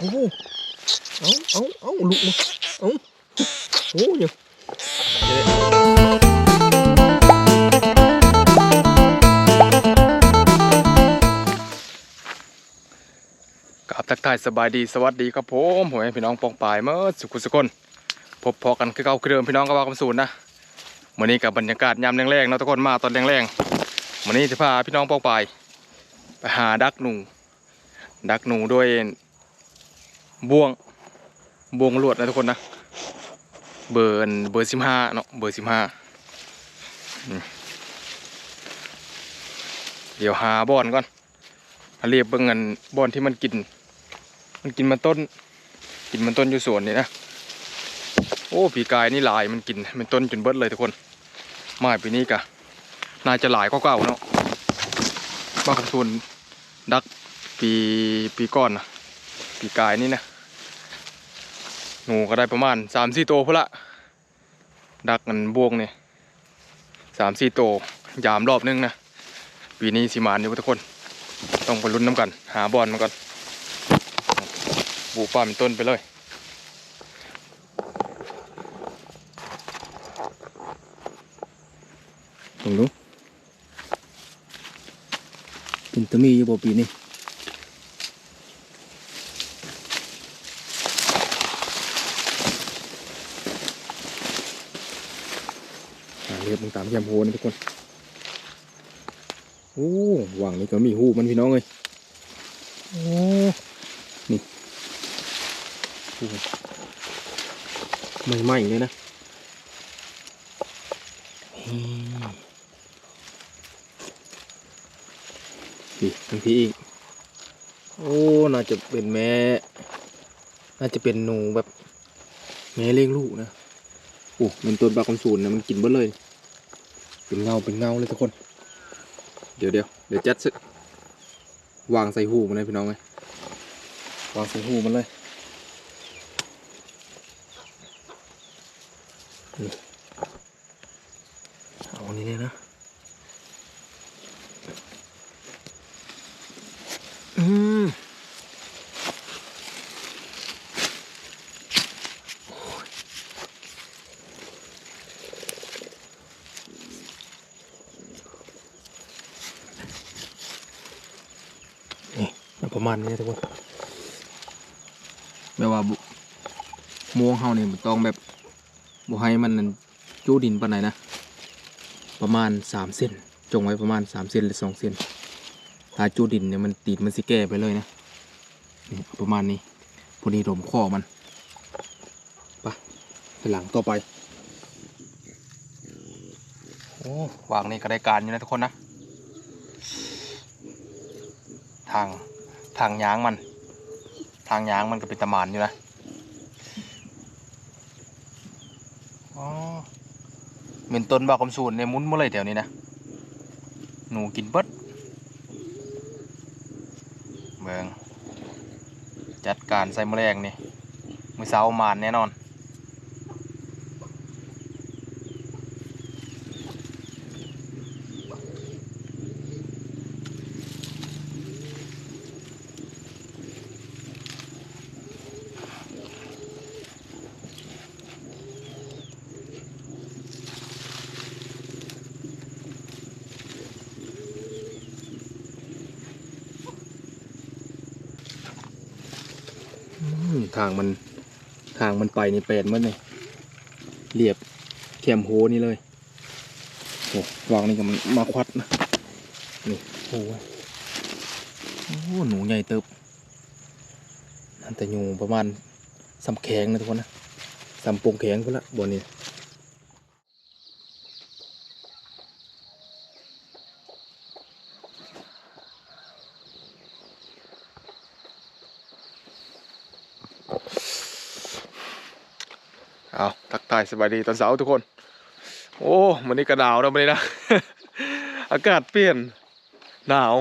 โอ้โหเอาเอาเอาลุกมาเอาโอ้ยกับทักทายสบายดีสวัสดีครับผมผมให้พี่น้องปองปายเมื่อสุขุสุคนพบพอกันคือเก่าคือเดิมพี่น้องก็ว่าคำสูนนะวันนี้กับบรรยากาศยามแรงๆเนาะทุกคนมาตอนแรงๆวันนี้จะพาพี่น้องปองปายไปหาดักหนูดักหนูด้วย บ่วงบ่วงลวดนะทุกคนนะ เบอร์เบอร์สิบห้าเนาะเบอร์สิบห้าเดี๋ยวหาบอนก่อนเรียบเบิ่งเงินบอนที่มันกิน มันกินมันต้น กินมันต้นอยู่สวนนี่นะโอ้ผีกายนี่หลายมันกินมันต้นจนเบิดเลยทุกคนไมาปีนี้กะน่าจะหลายก็เก่าเนาะบ้าคำทุนดักปีปีก่อนนะปีกายนี่นะ หนูก็ได้ประมาณสามสี่ตัวพุ่นละ ดักกันบวงเนี่ยสามสี่ตัวยามรอบนึงนะ ปีนี้สิมานอยู่ทุกคน ต้องไปลุ้นน้ำกัน หาบอลมาก่อนบูป้ามต้นไปเลยลองดูเป็นตะมีอยู่บ่ปีนี้ อ่าเรียบมึงตามแคมโพนะทุกคนโอ้หวังนี่ก็มีหูมันพี่น้องเลยโอ้นี่ใหม่ๆเลยนะพี่บางทีอีกโอ้น่าจะเป็นแม่น่าจะเป็นหนูแบบแม่เลี้ยงลูกนะโอ้มันต้นปลาคำสูนนะมันกินเบิดเลย เป็นเงาเป็นเงาเลยทุกคน เดี๋ยวเดี๋ยวเดี๋ยวจัดสิวางใส่หูมันเลยพี่น้องไหมวางใส่หูมันเลยเอาอันนี้เลยนะ ประมาณนี้ทุกคนแบบว่าบุมวงเฮานี่มันต้องแบบบ่ให้มันจู้ดินปานไหนนะ ประมาณสามเซนจงไว้ประมาณสามเซนหรือสองเซนถ้าจู้ดินเนี่ยมันตีดมันสิแก่ไปเลยนะนี่ประมาณนี้พอดีลมข้อมันไปไปหลังต่อไปโอ้วางนี่ก็ได้การอยู่นะทุกคนนะ ทาง ทางยางมัน ทางยางมันก็เป็นตะหมานอยู่นะอ๋อเป็นต้นบากคำสูนในมุ้นเมื่อไรแถวนี้นะ หนูกินเบิดเบิงจัดการใส่แมลงนี่มือเสามานแน่นอน ทางมันทางมันไปนี่เป็นมันนี่เรียบแคมโฮนี่เลยโอ้วางนี่ก็มันมาควัดนะนี่โอ้ยโอ้หนูใหญ่เติบนั่นแต่อยู่ประมาณสำแข็งนะทุกคนนะสำปงแข็งพุ่นละบนนี้เอาทักทายสบายดีตอนเช้าทุกคน โอ้วันนี้ก็หนาวนะวันนี้นะ อากาศเปลี่ยนหนาว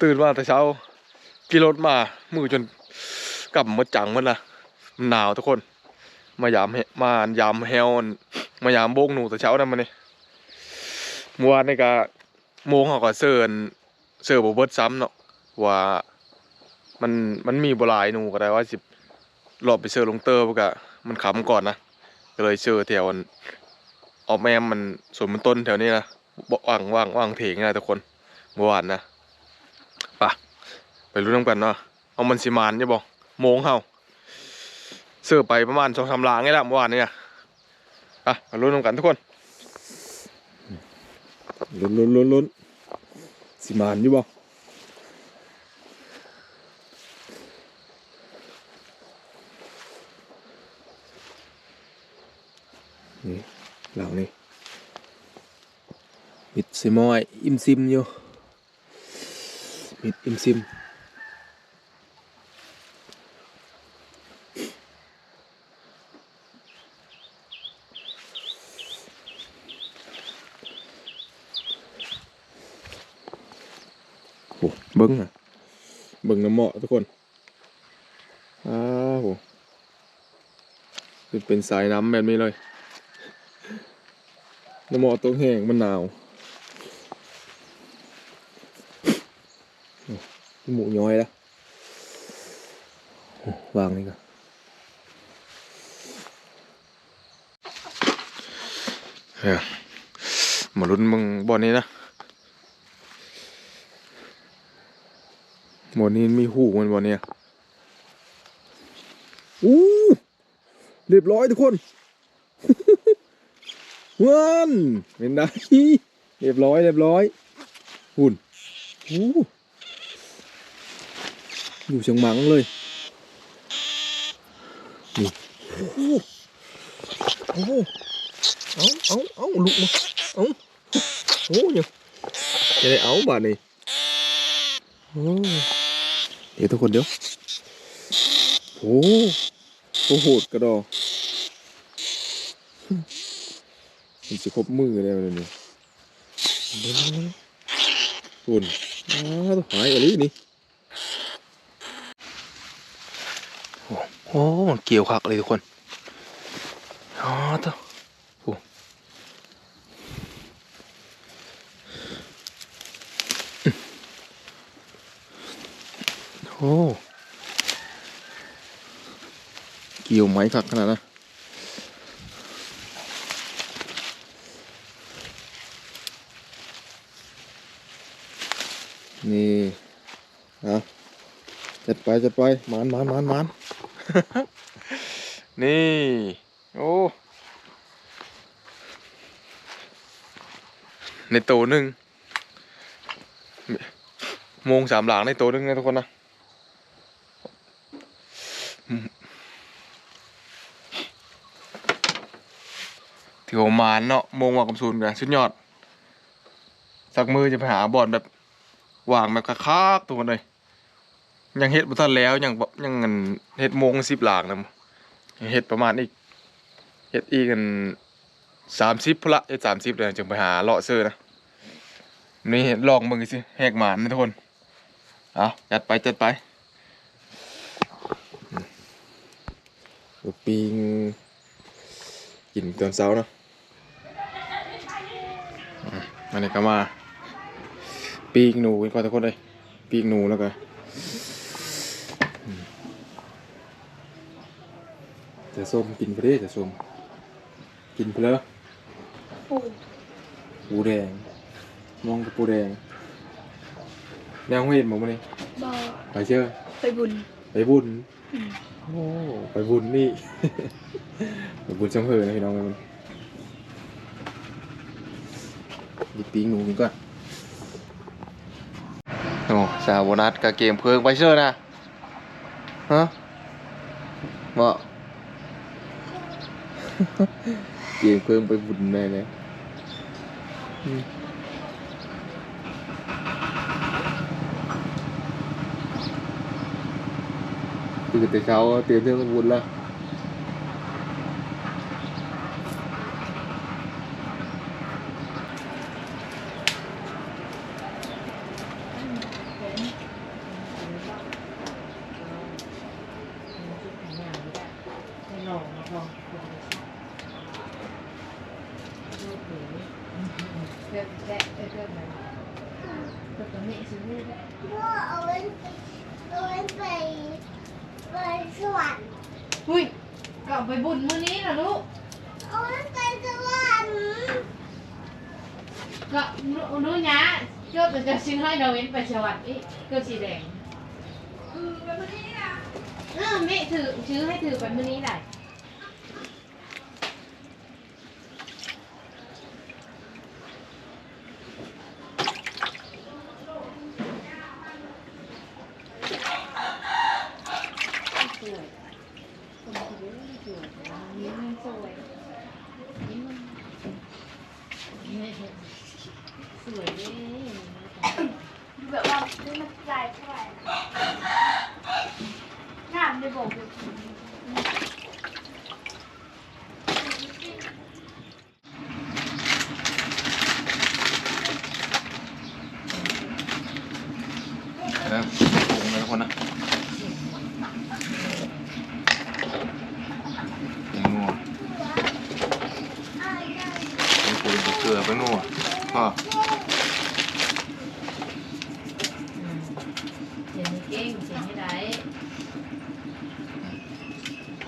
ตื่นมาแต่เช้าขี่รถมา มือจนกลับมาจังมันละมันหนาวทุกคน มายามเฮมายามแฮวนั่นมายามโบกหนูแต่เช้านั่นมันนี่เมื่อวานนี่ก็โมงเขาก็เสิร์นเสิร์ฟบเบิร์ดซ้ำเนาะว่ามันมันมีบ่หลายหนูก็ได้ว่าสิบรอบไปเชิญลงเตอร์พวกอะมันขำก่อนนะ ก็เลยเชิญแถวออกแมมมันสวนมันต้นแถวนี้นะบว่างว่างว่างเถงนะทุกคนเมื่อวานนะไปะไปรู้น้ำกันเนาะเอามันสิมานใช่บ่โมงเฮาเสิร์ฟไปประมาณสองสามลางนี่แหละเมื่อวานเนี่ยอะมาลุ้นน้ำกันทุกคนลุ้นลุ้นลุ้นลุ้นสิมานอยู่บ่ นี่หลังนี่มิดซิมอยอิมซิมอยู่มิดอิมซิมโอ้เบิ้งอะเบิ้งน้ำเหมาะทุกคนอ้าวโหเป็นสายน้ำแบบนี้เลย น้ำหมอตัวแห้งมันหนาวโอ้หมูย้อยแล้วโอ้วางนี่ก็เฮ้ยมาลุ้นมึงบอลนี้นะบอลนี้มีหูมันบอลเนี้ยอู้เรียบร้อยทุกคน วันเป็นไงเรียบร้อยเรียบร้อยหุ่นอยู่เชียงมังเลยนี่โอ้โอ้เอาเอาเอาลุกมาเอาโอ้ยจะได้เอาบ้าดนี่เดี๋ยวทุกคนเดี๋ยวโอ้โอ้โหดกระดอ มันจะครบมือแล้วเลยนี่หุ่นอ้าวหายอะไรนี่โอ้โหมันเกี่ยวคักเลยทุกคนอ๋อตัวโอ้โหเกี่ยวไม้คักขนาดนั้น นี่เอาจัดไปจัดไปหมานหมานหมานหมานนี่ โอ้ในโตหนึ่งมงสามหลังในโตหนึ่งนะทุกคนนะถือว่าหมานเนาะมงว่ากับศูนย์กันสุดยอด สักมือจะไปหาบอลแบบ วางแบบคักๆตัวเลยยังเฮ็ดบ่ทันแล้วยังบ่ยังเงินเฮ็ดโมงสิบหลากนะยังเฮ็ดประมาณอีกเฮ็ดอีกกันสามสิบพุ่นละเฮ็ดสามสิบเลยจึงไปหาเลาะเซอร์นะนี่เฮ็ดลองมึงสิแหกหมานนะทุกคนเอาจัดไปจัดไปอืมปิงกินตอนเช้าเนาะอืมอันนี้ก็มา ปีกหนูกันก่อนทุกคนเลยปีกหนูแล้วก็อืมจะส้มกินไปเด้จะส้มกินไปแล้วปูปูแดงมองกับปูแดงแนวเห็นหมดมั้นี่บอไปเชื่อไปบุญไปบุญอืมโอ้ไปบุญนี่ ไปบุญช่างเพอนะพี่น้องไปบุญหยิบปีกหนูกินก่อนโอ้ สาวนัดกับเกมเพิงไปเชื่อนะฮะบ่เกมเพิงไปบุญแน่เลยอืมตื่นแต่เช้าเตรียมเรื่องบุญแล้ว เอาเล่นไปไปสวรรค์อุ้ยกลับไปบุญมื้อนี้นะลูกเอาไปสวรรค์ก็นู้นนะเกือบจะซื้อให้เราเว้นไปสวัสดิ์อีกเกือบสีแดงอืมไปมื้อนี้นะเออแม่ถือซื้อให้ถือไปมื้อนี้ได้ วยคนสวยสวยยิ้มสวยยิ้มสวยเลยดูแบบว่าดูมันใจเท่าไหร่งามในบอกเลย เออปรุงเลยทุกคนนะยังนัวมี ปูนเกลือไปนัวพ่อ เสียงเก่งเสียงไม่ได้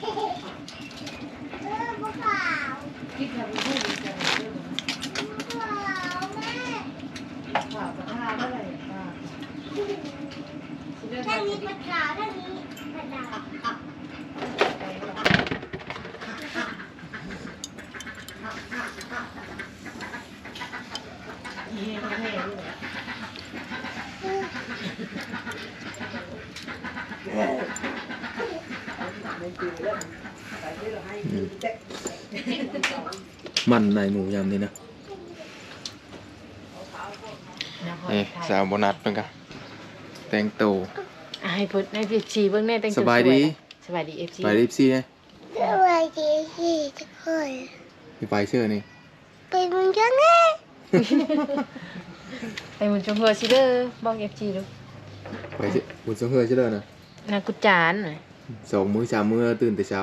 เออพวกขาว คิดทำพูดจะอะไรเรื่อง พวกขาวแม่ ข่าวกับข้าวอะไรข่าวเรื่อง ท่า อะไร นี้ปลาขาวท่านี้ปลาดาว นี่เขาให้ด้วย มันในหนูยำนี่นะเอ้สาวโบนัสเป็นกันแต่งตัวให้พูดให้พี่ชีเบื้องแน่แต่งสบายดีสบายดีเอฟซีไปรีบซี่ไงสวัสดีที่ทุกคนมีไฟเชื่อนี่เป็นมึงยังไงไปมุนจงหัวชิเด้อบอกเอฟซีดูไฟเชื่อบุญสงเฮือเชื่อนะนากุจานหน่อยสองมื้อสามมื้อตื่นแต่เช้า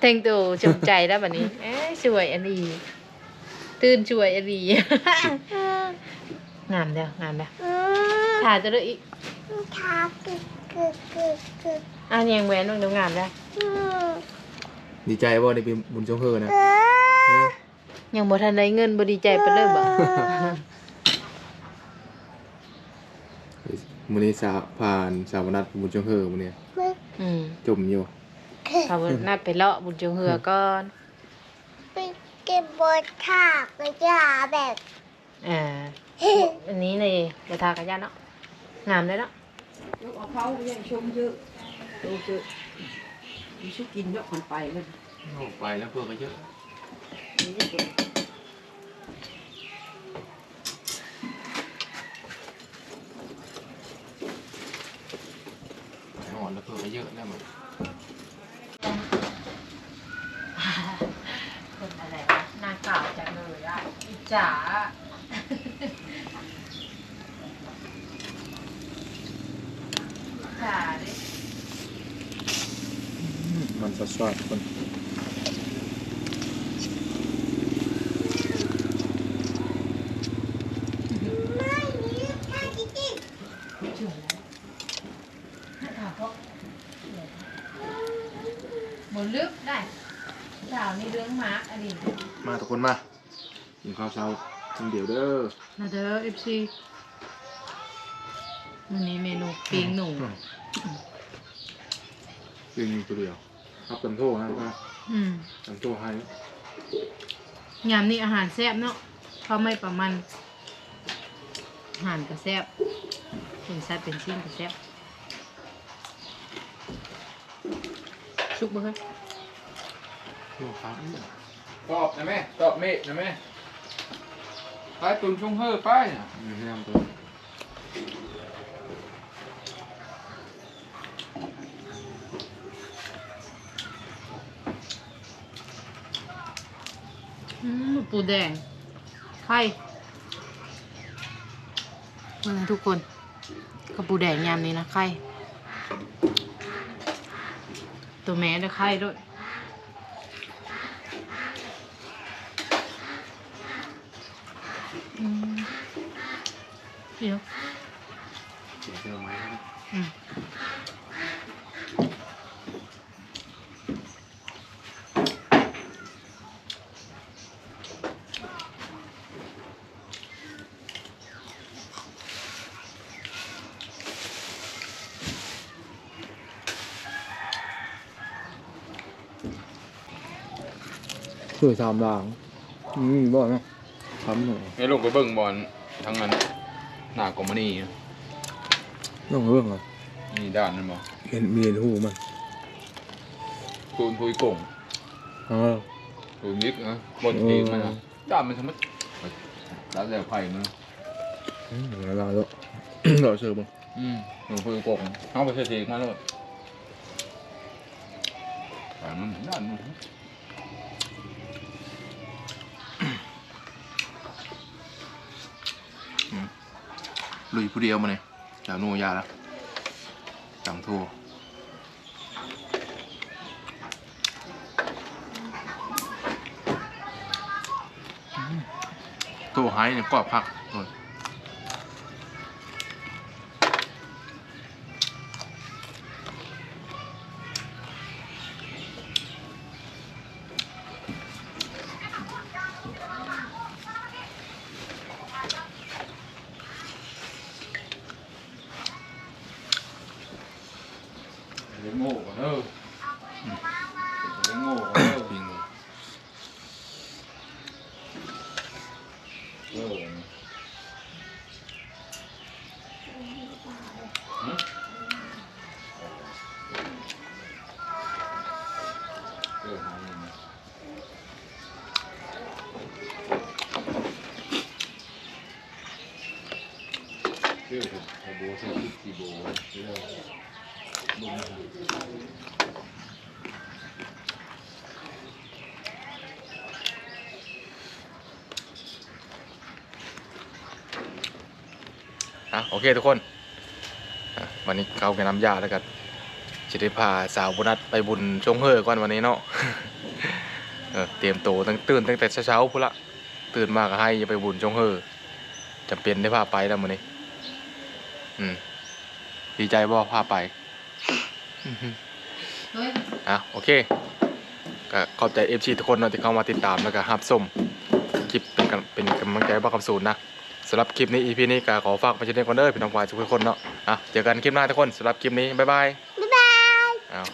แต่งตัวจงใจแล้วแบบนี้เอ้ยสวยอันนี้ตื่นสวยอันนี้งามเดียวงามเดียวอืมถ่ายจะได้อีกทากึกกึกกึกกึกอะยังแหวนลงเดี๋ยวงามได้อืมดีใจบ่ได้เป็นบุญสงเฮือนะเออนะยังบ่ทันได้เงินบ่ดีใจไปเลยบ่มื้อนี้สาวผ่านสาวโบนัสบุญสงเฮือมื้อนี้มึงอืมจมอยู่ เขาว่านัดไปเลาะบุญจงเหือก่อนไปเก็บบทถากไปจ้าแบบอ่าอันนี้เลยเดี๋ยวทากระยาเนาะงามเลยเนาะลูกเอาเขายังชมเยอะดูเยอะมีชุกกินเยอะคนไปเลยไปแล้วเพื่อก็เยอะนี่ก็เกิดนอนแล้วเพื่อก็เยอะแล้วมัน คนอะไรวะหน้าเก่าจังเลยอะอิ จฉาอิจฉาดิมันสดๆคนไม่มีท่าจริงเฉยแล้วหน้าเก่าเพราะหมดลึกได้สาวนี่เรื่องมาร์กอันนี้มาทุกคนมา กินข้าวเช้าคนเดียวเด้อมาเด้อเอฟซีวันนี้เมนูปิ้งหนูกินตัวเดียวครับตำโทษนะว่าอืมตำโทษให้ยามนี้อาหารแซ่บเนาะเขาไม่ประมาณอาหารก็แซ่บเป็นซัดเป็นชิ้นก็แซ่บชุกบ่ครับโลครับตอบนะแม่ตอบเมฆนะแม่ ไปตุนชงเฮ้อไปน่ะนี่แนะนำตัวอืมปูแดงไข่มาทุกคนกับปูแดงยามนี้นะไข่ตัวแม่ด้วยไข่ด้วย เดี๋ยวเดี๋ยวเหไม้ะอืมคือสามหลังอืมบ่อยไหมทำหน่อย ไอ้ลกไปเบิ่งบอลทั้งนั้น หน้ากอมานี่ต้องเรื่องอะนี่ด้านนั่นบ่เห็นมีเห็นหูมันตูนพุยกงเออตูนนิกนะบนทีมมันนะด้านมันทำไมด้านแล้วไผ่มันอืมเวลาแล้วเราเชิญบ้างอืมตูนพุยกงเอาไปเทๆมาเลยด้านมันด้านมัน ลุยผู้เดียวมาเลยจากโนยาแล้วจังทั่วตัวหายเนี่ยกรอบพักโอ้ย อะโอเคทุกคนวันนี้เข้ากันน้ำยาแล้วกันจะได้พาสาวบุนัดไปบุญชงเฮอก่อนวันนี้เนาะเตรียมตัวตั้งตื่นตั้งแต่เช้าๆพุ่ละตื่นมากให้อย่าไปบุญชงเฮอจำเป็นได้พาไปแล้ววันนี้ อืม ดีใจบ่พาไปอะโอเคก็ขอบใจเอฟซีทุกคนเนาะที่เข้ามาติดตามแล้วก็รับชมคลิปเป็นกำเป็นกำลังใจบ้าคำสูนนะ สำหรับคลิปนี้ EP นี้ก็ขอฝากไปเช่นเดียวกันเด้อพี่น้องฝ่ายทุกคนเนาะอะเจอกันคลิปหน้าทุกคนสำหรับคลิปนี้บ๊ายบายบ๊ายบายอ้าว